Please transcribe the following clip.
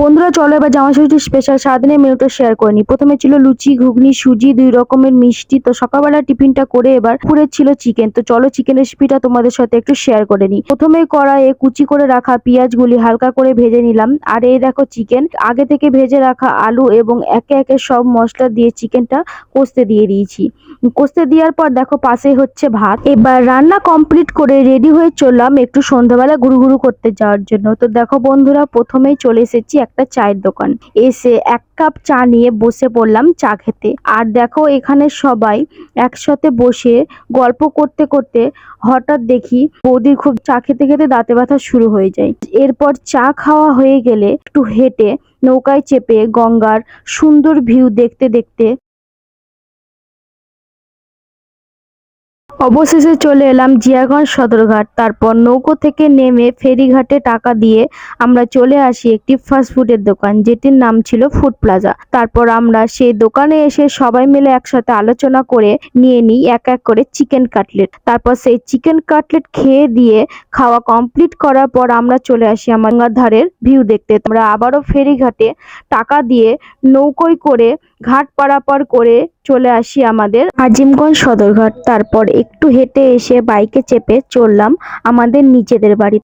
বন্ধুরা, চলো এবার জামা ষষ্ঠীর স্পেশাল সারাদিনের মেনুটা শেয়ার করে নিই। প্রথমে ছিল লুচি, ঘুগনি, সুজি, দুই রকমের মিষ্টি। তো সকালবেলা টিফিনটা করে এবার পুরে ছিল চিকেন তো চলো চিকেন রেসিপিটা তোমাদের সাথে একটু শেয়ার করে নিই। প্রথমে কড়াইয়ে কুচি করে রাখা পেঁয়াজগুলি হালকা করে ভেজে নিলাম। আর এই দেখো চিকেন আগে থেকে ভেজে রাখা আলু এবং একে একে সব মশলা দিয়ে চিকেনটা কষতে দিয়ে দিয়েছি। কষতে দেওয়ার পর দেখো পাশে হচ্ছে ভাত। এবার রান্না কমপ্লিট করে রেডি হয়ে চললাম একটু সন্ধ্যাবেলা ঘুরু ঘুরু করতে যাওয়ার জন্য। তো দেখো বন্ধুরা, প্রথমেই চলে এসেছি একটা চায়ের দোকান। এসে এক কাপ চা নিয়ে বসে পড়লাম চা খেতে। আর দেখো এখানে সবাই একসাথে বসে গল্প করতে করতে হঠাৎ দেখি বৌদির খুব চা খেতে খেতে দাঁতে ব্যথা শুরু হয়ে যায়। এরপর চা খাওয়া হয়ে গেলে একটু হেঁটে নৌকায় চেপে গঙ্গার সুন্দর ভিউ দেখতে দেখতে অবশেষে চলে এলাম জিয়াগঞ্জ সদরঘাট। তারপর নৌকো থেকে নেমে ফেরিঘাটে টাকা দিয়ে আমরা চলে আসি একটি ফাস্টফুডের দোকান, যেটির নাম ছিল ফুড প্লাজা তারপর আমরা সেই দোকানে এসে সবাই মিলে একসাথে আলোচনা করে নিয়ে নিই এক এক করে চিকেন কাটলেট তারপর সেই চিকেন কাটলেট খেয়ে দিয়ে খাওয়া কমপ্লিট করার পর আমরা চলে আসি আমার ধারের ভিউ দেখতে। আমরা আবারও ফেরিঘাটে টাকা দিয়ে নৌকোয় করে ঘাট পারাপার করে চলে আসি আমাদের আজিমগঞ্জ সদরঘাট। তারপর একটু হেঁটে এসে বাইকে চেপে চললাম আমাদের নিজেদের বাড়ি